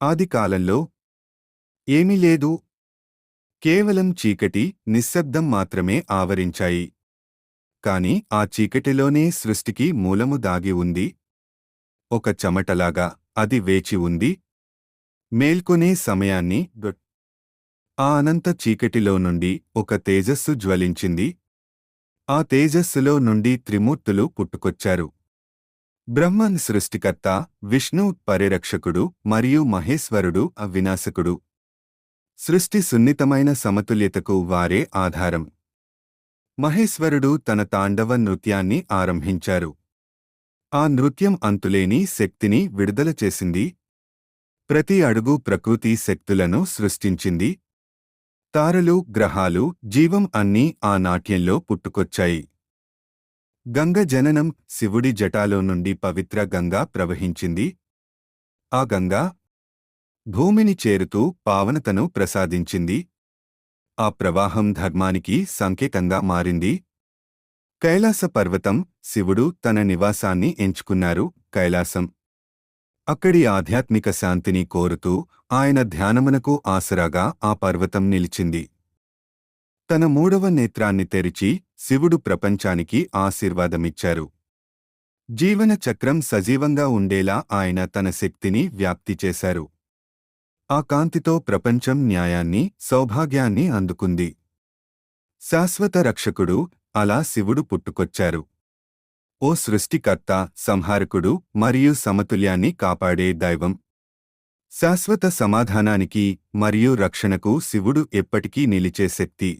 ఆది కాలంలో ఏమీ లేదు. కేవలం చీకటి నిశ్శబ్దం మాత్రమే ఆవరించాయి. కాని ఆ చీకటిలోనే సృష్టికి మూలము దాగి ఉంది. ఒక చెమటలాగా అది వేచి ఉంది. మేల్కొనే సమయాన్ని ఆ అనంత చీకటిలో నుండి ఒక తేజస్సు జ్వలించింది. ఆ తేజస్సులో నుండి త్రిమూర్తులు పుట్టుకొచ్చారు. బ్రహ్మన్ సృష్టికర్త విష్ణు పరిరక్షకుడు మరియు మహేశ్వరుడు అవినాశకుడు. సృష్టి సున్నితమైన సమతుల్యతకు వారే ఆధారం. మహేశ్వరుడు తన తాండవ నృత్యాన్ని ఆరంభించారు. ఆ నృత్యం అంతులేని శక్తిని విడుదల చేసింది. ప్రతి అడుగు ప్రకృతి శక్తులను సృష్టించింది. తారలు గ్రహాలు జీవం అన్నీ ఆ నాట్యంలో పుట్టుకొచ్చాయి. గంగ జననం శివుడి జటాలో నుండి పవిత్ర గంగా ప్రవహించింది. ఆ గంగా భూమిని చేరుతూ పావనతను ప్రసాదించింది. ఆ ప్రవాహం ధర్మానికి సంకేతంగా మారింది. కైలాస పర్వతం శివుడు తన నివాసాన్ని ఎంచుకున్నారు. కైలాసం అక్కడి ఆధ్యాత్మిక శాంతిని కోరుతూ ఆయన ధ్యానమునకు ఆసరాగా ఆ పర్వతం నిలిచింది. తన మూడవ నేత్రాన్ని తెరిచి శివుడు ప్రపంచానికి ఆశీర్వాదమిచ్చారు. జీవన చక్రం సజీవంగా ఉండేలా ఆయన తన శక్తిని వ్యాప్తి చేశారు. ఆ కాంతితో ప్రపంచం న్యాయాన్ని సౌభాగ్యాన్ని అందుకుంది. శాశ్వత రక్షకుడు అలా శివుడు పుట్టుకొచ్చారు. ఓ సృష్టికర్త సంహారకుడు మరియు సమతుల్యాన్ని కాపాడే దైవం. శాశ్వత సమాధానానికి మరియు రక్షణకు శివుడు ఎప్పటికీ నిలిచే శక్తి.